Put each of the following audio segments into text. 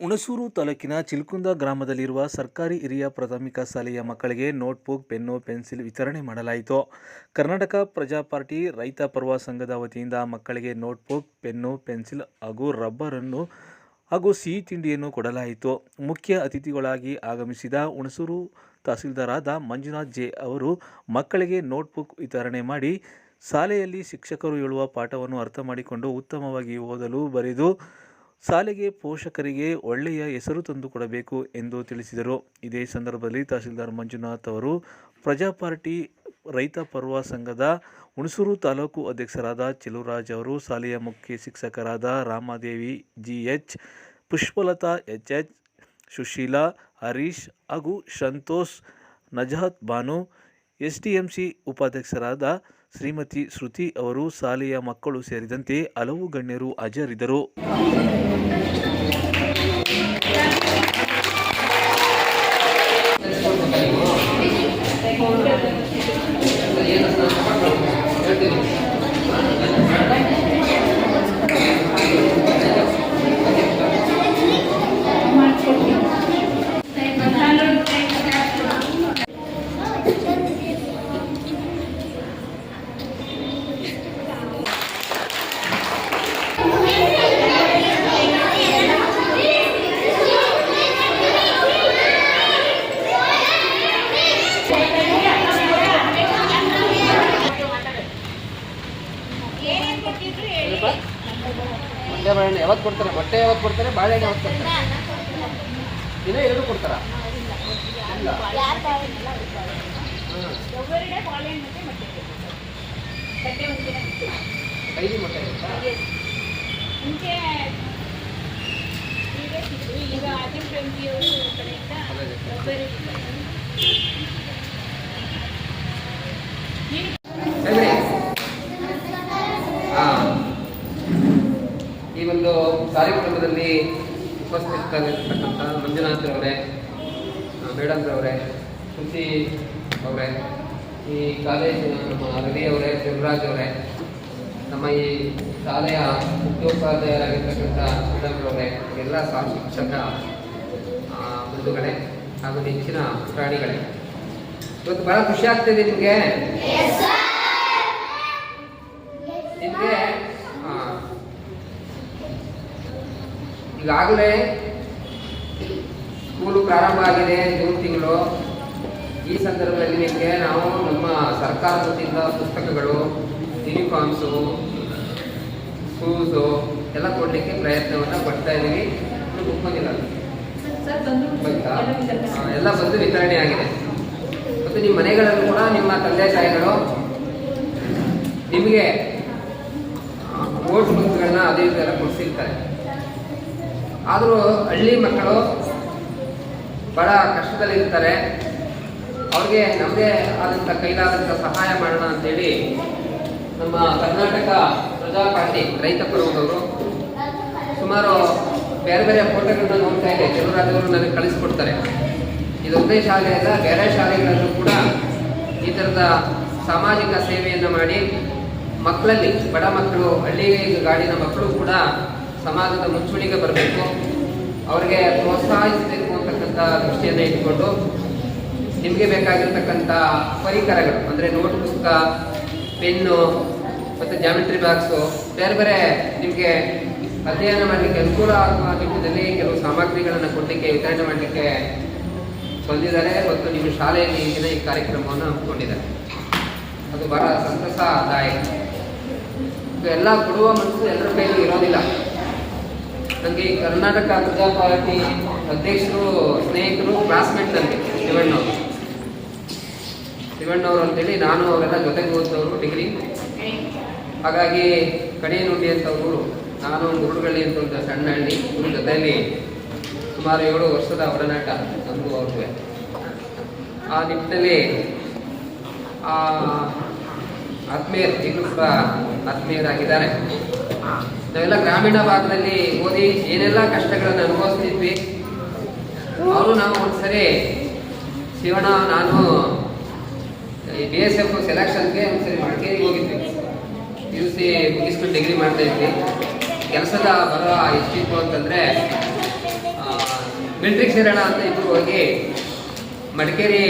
ಹುಣಸೂರು ತಾಲೂಕಿನ ಚಿಲ್ಕುಂದ ಗ್ರಾಮದಲ್ಲಿರುವ ಸರ್ಕಾರಿ ಹಿರಿಯ ಪ್ರಾಥಮಿಕ ಶಾಲೆಯ ಮಕ್ಕಳಿಗೆ ನೋಟ್ಬುಕ್, ಪೆನ್ನು, ಪೆನ್ಸಿಲ್ ವಿತರಣೆ ಮಾಡಲಾಯಿತು. ಕರ್ನಾಟಕ ಪ್ರಜಾ ಪಾರ್ಟಿ ರೈತ ಪರ್ವ ಸಂಘದ ವತಿಯಿಂದ ಮಕ್ಕಳಿಗೆ ನೋಟ್ಬುಕ್, ಪೆನ್ನು, ಪೆನ್ಸಿಲ್ ಹಾಗೂ ರಬ್ಬರನ್ನು ಹಾಗೂ ಸಿಹಿ ತಿಂಡಿಯನ್ನು ಕೊಡಲಾಯಿತು. ಮುಖ್ಯ ಅತಿಥಿಗಳಾಗಿ ಆಗಮಿಸಿದ ಹುಣಸೂರು ತಹಸೀಲ್ದಾರಾದ ಮಂಜುನಾಥ್ ಜೆ ಅವರು ಮಕ್ಕಳಿಗೆ ನೋಟ್ಬುಕ್ ವಿತರಣೆ ಮಾಡಿ ಶಾಲೆಯಲ್ಲಿ ಶಿಕ್ಷಕರು ಹೇಳುವ ಪಾಠವನ್ನು ಅರ್ಥ ಮಾಡಿಕೊಂಡು ಉತ್ತಮವಾಗಿ ಓದಲು ಬರೆದು ಶಾಲೆಗೆ ಪೋಷಕರಿಗೆ ಒಳ್ಳೆಯ ಹೆಸರು ತಂದುಕೊಡಬೇಕು ಎಂದು ತಿಳಿಸಿದರು. ಇದೇ ಸಂದರ್ಭದಲ್ಲಿ ತಹಸೀಲ್ದಾರ್ ಮಂಜುನಾಥ್ ಅವರು ಪ್ರಜಾ ಪಾರ್ಟಿ ರೈತ ಪರ್ವ ಸಂಘದ ಹುಣಸೂರು ತಾಲೂಕು ಅಧ್ಯಕ್ಷರಾದ ಚೆಲುವರಾಜ್ ಅವರು ಶಾಲೆಯ ಮುಖ್ಯ ಶಿಕ್ಷಕರಾದ Ramadevi, G H Pushpalatha H H Sushila, Harish ಹಾಗೂ ಸಂತೋಷ್, ನಜಾತ್ ಬಾನು ಎಸ್ಡಿಎಂಸಿ ಉಪಾಧ್ಯಕ್ಷರಾದ ಶ್ರೀಮತಿ ಶ್ರುತಿ ಅವರು ಶಾಲೆಯ ಮಕ್ಕಳು ಸೇರಿದಂತೆ ಹಲವು ಗಣ್ಯರು ಹಾಜರಿದ್ದರು. ಮೊಟ್ಟೆ ಬಾಳೆಹಣ್ಣು ಯಾವತ್ತು ಕೊಡ್ತಾರೆ? ಮೊಟ್ಟೆ ಯಾವತ್ತು ಕೊಡ್ತಾರೆ? ಬಾಳೆಹಣ್ಣು ಯಾವತ್ತು ಕೊಡ್ತಾರೆ? ದಿನ ಎರಡು ಕೊಡ್ತಾರ? ಇಲ್ಲ ಐದು ಮೊಟ್ಟೆ ಈಗ ಸಿಕ್ತು ಈಗ ಅದೇ ಟ್ವೆಂಟಿಯವರು ಕಡೆಯಿಂದ ಅದೇ. ಒಬ್ಬರು ಹೇಳಿ ಹಾಂ ಈ ಒಂದು ಕಾರ್ಯಕ್ರಮದಲ್ಲಿ ಉಪಸ್ಥಿತರಿರ್ತಕ್ಕಂಥ ಮಂಜುನಾಥ್ ಅವರೇ ಮೇಡಮ್ ಅವರೇ ಈ ಕಾಲೇಜಿನ ನಮ್ಮ ರವಿ ಅವರೇ ಶಿವರಾಜ್ ಅವರೇ, ನಮ್ಮ ಈ ಶಾಲೆಯ ಮುಖ್ಯೋಪಾಧ್ಯಾಯರಾಗಿರ್ತಕ್ಕಂಥ ಮೇಡಮ್ ಅವರೇ ಎಲ್ಲ ಸಹ ಶಿಕ್ಷಕ ಬಂಧುಗಳೇ ಹಾಗೂ ನೆಚ್ಚಿನ ಪ್ರಾಣಿಗಳೇ. ಇವತ್ತು ಬಹಳ ಖುಷಿ ಆಗ್ತಿದೆ ನಿಮಗೆ? ಈಗಾಗಲೇ ಸ್ಕೂಲು ಪ್ರಾರಂಭ ಆಗಿದೆ ಜೂನ್ ತಿಂಗಳು. ಈ ಸಂದರ್ಭದಲ್ಲಿ ನಿಮಗೆ ನಾವು ನಮ್ಮ ಸರ್ಕಾರದಿಂದ ಪುಸ್ತಕಗಳು ಯೂನಿಫಾರ್ಮ್ಸು ಶೂಸು ಎಲ್ಲ ಕೊಡಲಿಕ್ಕೆ ಪ್ರಯತ್ನವನ್ನು ಪಡ್ತಾ ಇದ್ದೀವಿ. ಸರ್ ಬಂದಿಲ್ಲ ಎಲ್ಲ ಬಂದು ವಿತರಣೆ ಆಗಿದೆ. ಮತ್ತು ನಿಮ್ಮ ಮನೆಗಳಲ್ಲೂ ಕೂಡ ನಿಮ್ಮ ತಂದೆ ತಾಯಿಗಳು ನಿಮಗೆ ಓಟ್ ಬುಕ್ಗಳನ್ನ ಅದೇ ರೀತಿ ಎಲ್ಲ ಕೊಡಿಸಿರ್ತಾರೆ. ಆದರೂ ಹಳ್ಳಿ ಮಕ್ಕಳು ಬಹಳ ಕಷ್ಟದಲ್ಲಿರ್ತಾರೆ. ಅವ್ರಿಗೆ ನಮ್ಮದೇ ಆದಂಥ ಕೈಲಾದಂಥ ಸಹಾಯ ಮಾಡೋಣ ಅಂತೇಳಿ ನಮ್ಮ ಕರ್ನಾಟಕ ಪ್ರಜಾ ಪಾರ್ಟಿ ರೈತ ಪರ್ವದವರು ಸುಮಾರು ಬೇರೆ ಬೇರೆ ಫೋಟೋಗಳನ್ನ ನೋಡ್ತಾ ಇದೆ. ಕೆಲವರಾದವರು ನನಗೆ ಕಳಿಸ್ಕೊಡ್ತಾರೆ. ಇದೊಂದೇ ಶಾಲೆ ಅಲ್ಲ, ಬೇರೆ ಶಾಲೆಗಳಲ್ಲೂ ಕೂಡ ಈ ಥರದ ಸಾಮಾಜಿಕ ಸೇವೆಯನ್ನು ಮಾಡಿ ಮಕ್ಕಳಲ್ಲಿ ಬಡ ಮಕ್ಕಳು ಹಳ್ಳಿ ಗಾಡಿನ ಮಕ್ಕಳು ಕೂಡ ಸಮಾಜದ ಮುಂಚೂಣಿಗೆ ಬರಬೇಕು. ಅವರಿಗೆ ಪ್ರೋತ್ಸಾಹಿಸಬೇಕು ಅಂತಕ್ಕಂಥ ದೃಷ್ಟಿಯನ್ನು ಇಟ್ಕೊಂಡು ನಿಮಗೆ ಬೇಕಾಗಿರ್ತಕ್ಕಂಥ ಪರಿಕರಗಳು, ಅಂದರೆ ನೋಟ್ ಪುಸ್ತಕ, ಪೆನ್ನು ಮತ್ತು ಜಾಮಿಟ್ರಿ ಬಾಕ್ಸು ಬೇರೆ ಬೇರೆ ನಿಮಗೆ ಅಧ್ಯಯನ ಮಾಡಲಿಕ್ಕೆ ಅನುಕೂಲ ಆಗುವ ನಿಟ್ಟಿನಲ್ಲಿ ಕೆಲವು ಸಾಮಗ್ರಿಗಳನ್ನು ಕೊಡಲಿಕ್ಕೆ, ವಿತರಣೆ ಮಾಡಲಿಕ್ಕೆ ಬಂದಿದ್ದಾರೆ ಮತ್ತು ನಿಮ್ಮ ಶಾಲೆಯಲ್ಲಿ ದಿನ ಈ ಕಾರ್ಯಕ್ರಮವನ್ನು ಹಮ್ಮಿಕೊಂಡಿದ್ದಾರೆ. ಅದು ಬಹಳ ಸಂತಸದಾಯಕ. ಎಲ್ಲ ಕೊಡುವ ಮನಸ್ಸು ಎಲ್ಲರ ಕೈಯಲ್ಲಿ ಇರೋದಿಲ್ಲ. ನನಗೆ ಕರ್ನಾಟಕ ಪ್ರಜಾ ಪಾರ್ಟಿ ಅಧ್ಯಕ್ಷರು, ಸ್ನೇಹಿತರು ಕ್ಲಾಸ್ಮೇಟ್ ನನಗೆ ಶಿವಣ್ಣವರು. ಶಿವಣ್ಣವರು ಅಂತೇಳಿ ನಾನು ಅವರೆಲ್ಲ ಜೊತೆಗೆ ಓದಿದವರು ಡಿಗ್ರಿ ಹಾಗಾಗಿ ಕಣಿಯನುಂಡಿ ಅಂತ ಊರು. ನಾನು ಹುಡುಗಳ್ಳಿ ಅಂತ ಒಂದು ಸಣ್ಣ ಹಳ್ಳಿ ಇವ್ರ ಜೊತೆಯಲ್ಲಿ ಸುಮಾರು ಏಳು ವರ್ಷದ ಒಡನಾಟ ನಮಗೂ ಅವ್ರಿಗೆ ಆ ನಿಟ್ಟಿನಲ್ಲಿ ಆ ಆತ್ಮೀಯರು ಈಗಲೂ ಆತ್ಮೀಯರಾಗಿದ್ದಾರೆ. ನಾವೆಲ್ಲ ಗ್ರಾಮೀಣ ಭಾಗದಲ್ಲಿ ಓದಿ ಏನೆಲ್ಲ ಕಷ್ಟಗಳನ್ನು ಅನುಭವಿಸ್ತಿದ್ವಿ, ಅವರು ನಾವು ಒಂದ್ಸರಿ ಶಿವಣ್ಣ, ನಾನು ಬಿ ಎಸ್ ಎಫ್ ಸೆಲೆಕ್ಷನ್ಗೆ ಒಂದ್ಸರಿ ಮಡಿಕೇರಿಗೆ ಹೋಗಿದ್ವಿ. ಪಿ ಯು ಸಿ ಮುಗಿಸ್ಕೊಂಡು ಡಿಗ್ರಿ ಮಾಡ್ತಾ ಇದ್ವಿ. ಕೆಲಸದ ಬರೋ ಎಷ್ಟಿತ್ತು ಅಂತಂದರೆ ಮಿಲ್ಟ್ರಿಗೆ ಸೇರೋಣ ಅಂತ ಇಬ್ಬರು ಹೋಗಿ ಮಡಿಕೇರಿ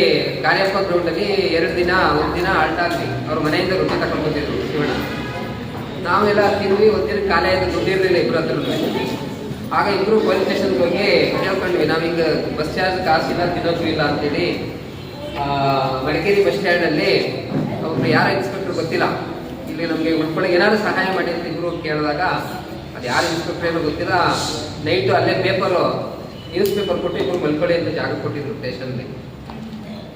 ಕಾರ್ಯಪ್ಪ ಗ್ರೌಂಡಲ್ಲಿ ಎರಡು ದಿನ, ಒಂದು ದಿನ ಆದ್ವಿ. ಅವ್ರ ಮನೆಯಿಂದ ರೊಟ್ಟಿ ತಗೊಂಡು ಬಂದಿದ್ರು ಶಿವಣ್ಣ. ನಾವೆಲ್ಲ ತಿಂದ್ವಿ ಒಂದಿನ ಖಾಲಿ ಆಯ್ತು, ದುಡ್ಡಿರಲಿಲ್ಲ ಇಬ್ಬರು ಹತ್ರ ಆಗ ಇಬ್ಬರು ಪೊಲೀಸ್ ಸ್ಟೇಷನ್ಗೆ ಹೋಗಿ ನಾವು ಹಿಂಗೆ ಬಸ್ ಚಾರ್ಜ್ ಇಲ್ಲ ತಿನ್ನೋದು ಇಲ್ಲ ಅಂತೇಳಿ ಮಡಿಕೇರಿ ಬಸ್ ಸ್ಟ್ಯಾಂಡಲ್ಲಿ ಒಬ್ರು ಯಾರ ಇನ್ಸ್ಪೆಕ್ಟರ್ ಗೊತ್ತಿಲ್ಲ. ಇಲ್ಲಿ ನಮಗೆ ಉಳ್ಕೊಳ್ಳೋಕೆ ಏನಾದ್ರು ಸಹಾಯ ಮಾಡಿ ಅಂತ ಇಬ್ರು ಕೇಳಿದಾಗ, ಅದು ಯಾರು ಇನ್ಸ್ಪೆಕ್ಟರ್ ಏನೋ ಗೊತ್ತಿಲ್ಲ ನೈಟು ಅಲ್ಲೇ ಪೇಪರು ನ್ಯೂಸ್ ಪೇಪರ್ ಕೊಟ್ಟು ಇಬ್ರು ಮಲ್ಕೊಳ್ಳಿ ಅಂತ ಜಾಗ ಕೊಟ್ಟಿದ್ರು ಸ್ಟೇಷನ್ಲಿ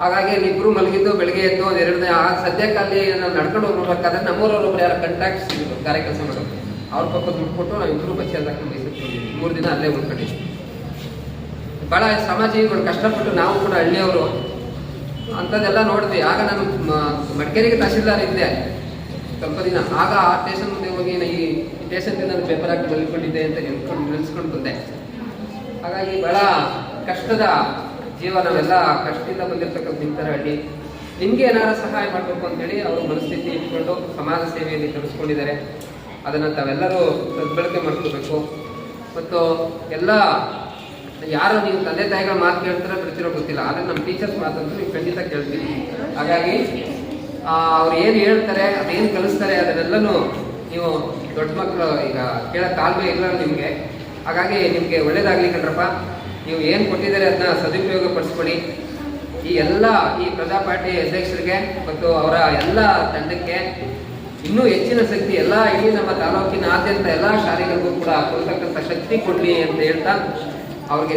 ಹಾಗಾಗಿ ಅಲ್ಲಿ ಇಬ್ರು ಮಲಗಿದ್ದು, ಬೆಳಿಗ್ಗೆ ಎದ್ದು ಒಂದು ಎರಡು ಆ ಸದ್ಯಕ್ಕೆ ಅಲ್ಲಿ ನಾವು ನಡ್ಕೊಂಡು ಹೋಗ್ಬೇಕಾದ್ರೆ ನಮ್ಮೂರವ್ರು ಒಬ್ರು ಯಾರು ಕಂಟ್ಯಾಕ್ಟ್ ಸಿಗೋದು ಕಾರ್ಯ ಕೆಲಸ ಮಾಡೋದು ಅವ್ರ ಪಕ್ಕ ದುಡ್ಡು ಕೊಟ್ಟು ನಾವು ಇಬ್ರು ಬಸ್ ಎಲ್ಲ ಮೈಸೂರು ಮೂರು ದಿನ ಅಲ್ಲೇ ಉಳ್ಕೊಂಡಿದ್ವಿ ಭಾಳ ಸಾಮಾಜಿಕಗಳು ಕಷ್ಟಪಟ್ಟು ನಾವು ಕೂಡ ಹಳ್ಳಿಯವರು. ಅಂಥದ್ದೆಲ್ಲ ನೋಡಿದ್ವಿ. ಆಗ ನಾನು ಮಡಿಕೇರಿಗೆ ತಹಸೀಲ್ದಾರ್ ಇದ್ದೆ. ಸ್ವಲ್ಪ ದಿನ. ಆಗ ಆ ಸ್ಟೇಷನ್ ಮುಂದೆ ಹೋಗಿ ಈ ಸ್ಟೇಷನ್ಗೆ ನಾನು ಪೇಪರ್ ಹಾಕಿ ಮಲ್ಕೊಂಡಿದ್ದೆ ಅಂತ ನೆನ್ಸ್ಕೊಂಡು ನೆನೆಸ್ಕೊಂಡು ಬಂದೆ. ಹಾಗಾಗಿ ಬಹಳ ಕಷ್ಟದ ಜೀವ ನಾವೆಲ್ಲ ಕಷ್ಟದಿಂದ ಬಂದಿರ್ತಕ್ಕಂಥ ನಿಂತರ ಹಳ್ಳಿ ನಿಮ್ಗೆ ಏನಾರು ಸಹಾಯ ಮಾಡಬೇಕು ಅಂತೇಳಿ ಅವರು ಮನಸ್ಥಿತಿ ಇಟ್ಕೊಂಡು ಸಮಾಜ ಸೇವೆಯಲ್ಲಿ ತೊಡಸ್ಕೊಂಡಿದ್ದಾರೆ. ಅದನ್ನು ತಾವೆಲ್ಲರೂ ಸದ್ಬಳಕೆ ಮಾಡ್ಕೋಬೇಕು. ಮತ್ತು ಎಲ್ಲ ಯಾರು ನೀವು ತಂದೆ ತಾಯಿಗಳ ಮಾತು ಕೇಳ್ತಾರೆ ಪ್ರತಿರೋ ಗೊತ್ತಿಲ್ಲ. ಆದರೆ ನಮ್ಮ ಟೀಚರ್ಸ್ ಮಾತಂತೂ ನೀವು ಖಂಡಿತ ಕೇಳ್ತೀವಿ ಹಾಗಾಗಿ ಅವ್ರು ಏನು ಹೇಳ್ತಾರೆ, ಅದೇನು ಕಲಿಸ್ತಾರೆ ಅದನ್ನೆಲ್ಲನೂ ನೀವು ದೊಡ್ಡ ಮಕ್ಕಳು ಈಗ ಕೇಳೋ ತಾಳ್ಮೆ ಇಲ್ಲ ನಿಮಗೆ. ಹಾಗಾಗಿ ನಿಮಗೆ ಒಳ್ಳೇದಾಗಲಿ ಕಣ್ರಪ್ಪ. ನೀವು ಏನು ಕೊಟ್ಟಿದ್ದಾರೆ ಅದನ್ನ ಸದುಪಯೋಗ ಪಡಿಸ್ಕೊಳ್ಳಿ ಈ ಎಲ್ಲ ಈ ಪ್ರಜಾ ಪಾರ್ಟಿ ಅಧ್ಯಕ್ಷರಿಗೆ ಮತ್ತು ಅವರ ಎಲ್ಲ ತಂಡಕ್ಕೆ ಇನ್ನೂ ಹೆಚ್ಚಿನ ಶಕ್ತಿ ಎಲ್ಲ ಇಡೀ ನಮ್ಮ ತಾಲೂಕಿನಾದ್ಯಂತ ಎಲ್ಲ ಶಾಲೆಗಳಿಗೂ ಕೂಡ ಕೊಡ್ತಕ್ಕಂಥ ಶಕ್ತಿ ಕೊಡಲಿ ಅಂತ ಹೇಳ್ತಾ ಅವ್ರಿಗೆ